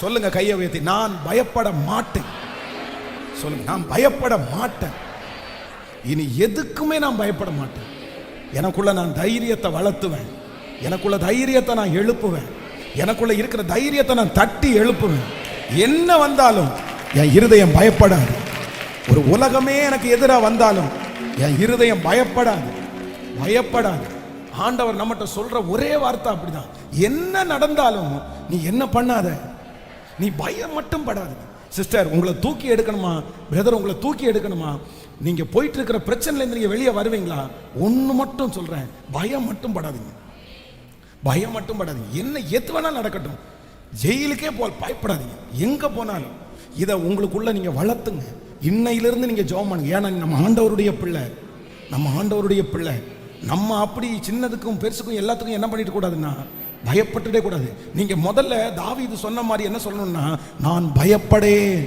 சொல்லுங்க கையை உயர்த்தி. நான் பயப்பட மாட்டேன். சொல்லுங்க நான் பயப்பட மாட்டேன். இனி எதுக்குமே நான் பயப்பட மாட்டேன். எனக்குள்ள நான் தைரியத்தை வளர்த்துவேன். எனக்குள்ள தைரியத்தை நான் எழுப்புவேன். எனக்குள்ள இருக்கிற தைரியத்தை நான் தட்டி எழுப்புவேன். என்ன வந்தாலும் என் இருதயம் பயப்படாது. ஒரு உலகமே எனக்கு எதிராக வந்தாலும் என் இருதயம் பயப்படாது. பயப்படாது. ஆண்டவர் நம்மகிட்ட சொல்ற ஒரே வார்த்தை அப்படிதான். என்ன நடந்தாலும் நீ என்ன பண்ணாத? நீ பயம் மட்டும் படாது. சிஸ்டர் உங்களை தூக்கி எடுக்கணுமா? பிரதர் உங்களை தூக்கி எடுக்கணுமா? நீங்க போயிட்டு இருக்கிற பிரச்சனையில இருந்து நீங்க வெளியே வருவீங்களா? ஒன்று மட்டும் சொல்றேன். பயம் மட்டும் படாதீங்க. பயம் மட்டும் படாதீங்க. என்ன எது வேணாலும் நடக்கட்டும். ஜெயிலுக்கே போல் பயப்படாதீங்க. எங்க போனாலும். இதை உங்களுக்குள்ள நீங்க வளர்த்துங்க. இன்னையிலிருந்து நீங்க ஜோம் பண்ணுங்க. ஏன்னா நம்ம ஆண்டவருடைய பிள்ளை. நம்ம ஆண்டவருடைய பிள்ளை. நம்ம அப்படி சின்னதுக்கும் பெருசுக்கும் எல்லாத்துக்கும் என்ன பண்ணிட்டு கூடாதுன்னா பயப்பட்டுடே கூடாது நீங்க முதல்ல தாவீது சொன்ன மாதிரி என்ன சொல்லணும்னா நான் பயப்படேன்.